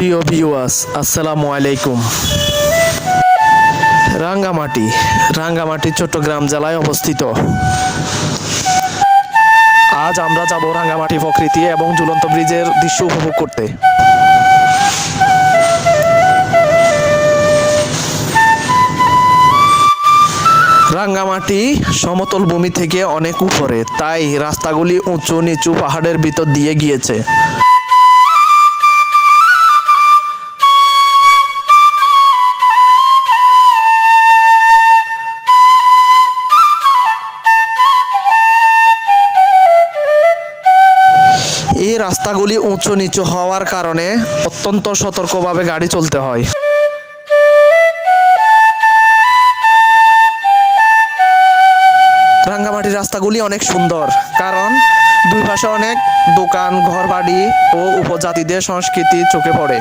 প্রিয় ভিউয়ার্স আসসালামু আলাইকুম। রাঙ্গামাটি রাঙ্গামাটি, চট্টগ্রাম জেলায় অবস্থিত। আজ আমরা যাব রাঙ্গামাটি প্রকৃতি এবং ঝুলন্ত ব্রিজের দৃশ্য উপভোগ করতে। রাঙ্গামাটি সমতল ভূমি থেকে অনেক উপরে, তাই রাস্তাগুলি উঁচু নিচু পাহাড়ের ভিতর দিয়ে গিয়েছে। এই রাস্তাগুলি উঁচু নিচু হওয়ার কারণে অত্যন্ত সতর্কভাবে গাড়ি চলতে হয়। রাঙ্গামাটির রাস্তাগুলি অনেক সুন্দর, কারণ দুই পাশে অনেক দোকান, ঘরবাড়ি ও উপজাতিদের সংস্কৃতি চোখে পড়ে।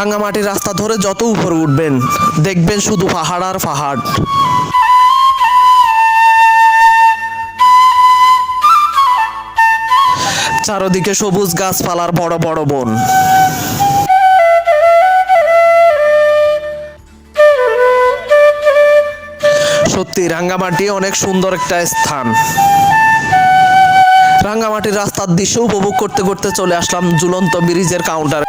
রাঙ্গামাটির রাস্তা ধরে যত উপরে উঠবেন, দেখবেন শুধু পাহাড় আর পাহাড়। চারদিকে সবুজ গাছপালার বড় বড় বন। সত্যি রাঙ্গামাটি অনেক সুন্দর একটা স্থান। রাঙ্গামাটির রাস্তার দৃশ্য উপভোগ করতে করতে চলে আসলাম ঝুলন্ত ব্রিজের কাউন্টার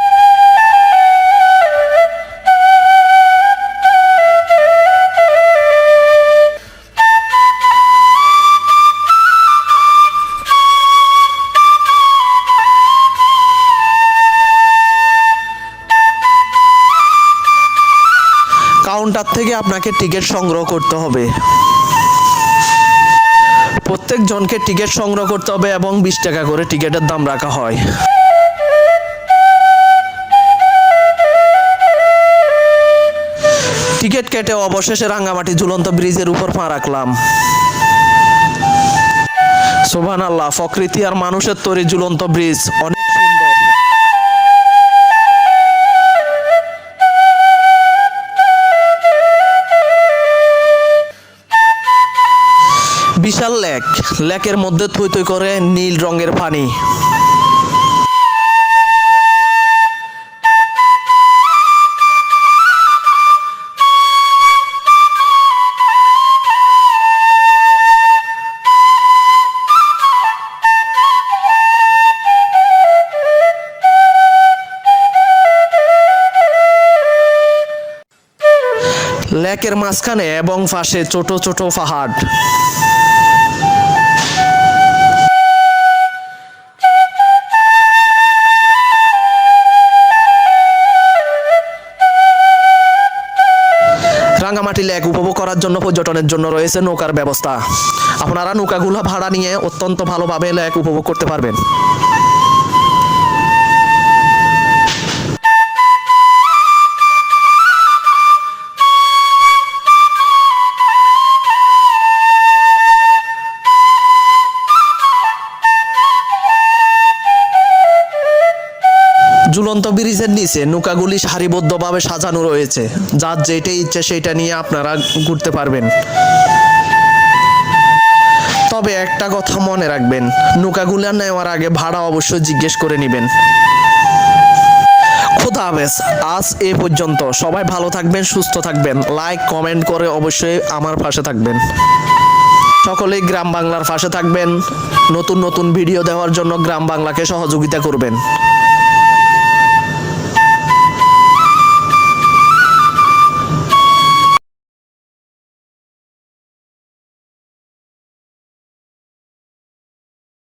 কাউন্টার থেকে আপনাকে টিকিট সংগ্রহ করতে হবে। প্রত্যেক জনকে টিকিট সংগ্রহ করতে হবে এবং বিশ টাকা করে টিকিটের দাম রাখা হয়। টিকিট কেটে অবশেষে রাঙ্গামাটি ঝুলন্ত ব্রিজের উপর পা রাখলাম। সোভান আল্লাহ প্রকৃতি আর মানুষের তৈরি ঝুলন্ত ব্রিজ। অনেক বিশাল লেক। লেকের মধ্যে থই থই করে নীল রঙের পানি। লেকের মাঝখানে এবং পাশে ছোট ছোট পাহাড়। রাঙ্গামাটি লেক উপভোগ করার জন্য পর্যটনের জন্য রয়েছে নৌকার ব্যবস্থা। আপনারা নৌকাগুলো ভাড়া নিয়ে অত্যন্ত ভালোভাবে লেক উপভোগ করতে পারবেন। ঝুলন্ত ব্রিজের নিচে নৌকাগুলি সারিবদ্ধভাবে সাজানো রয়েছে। যার যেটা ইচ্ছে সেটা নিয়ে আপনারা ঘুরতে পারবেন। তবে একটা কথা মনে রাখবেন, নৌকাগুলো নেওয়ার আগে ভাড়া অবশ্যই জিজ্ঞেস করে নেবেন। খোদা আজ এ পর্যন্ত। সবাই ভালো থাকবেন, সুস্থ থাকবেন। লাইক কমেন্ট করে অবশ্যই আমার পাশে থাকবেন। সকলেই গ্রাম বাংলার পাশে থাকবেন। নতুন নতুন ভিডিও দেওয়ার জন্য গ্রাম বাংলাকে সহযোগিতা করবেন।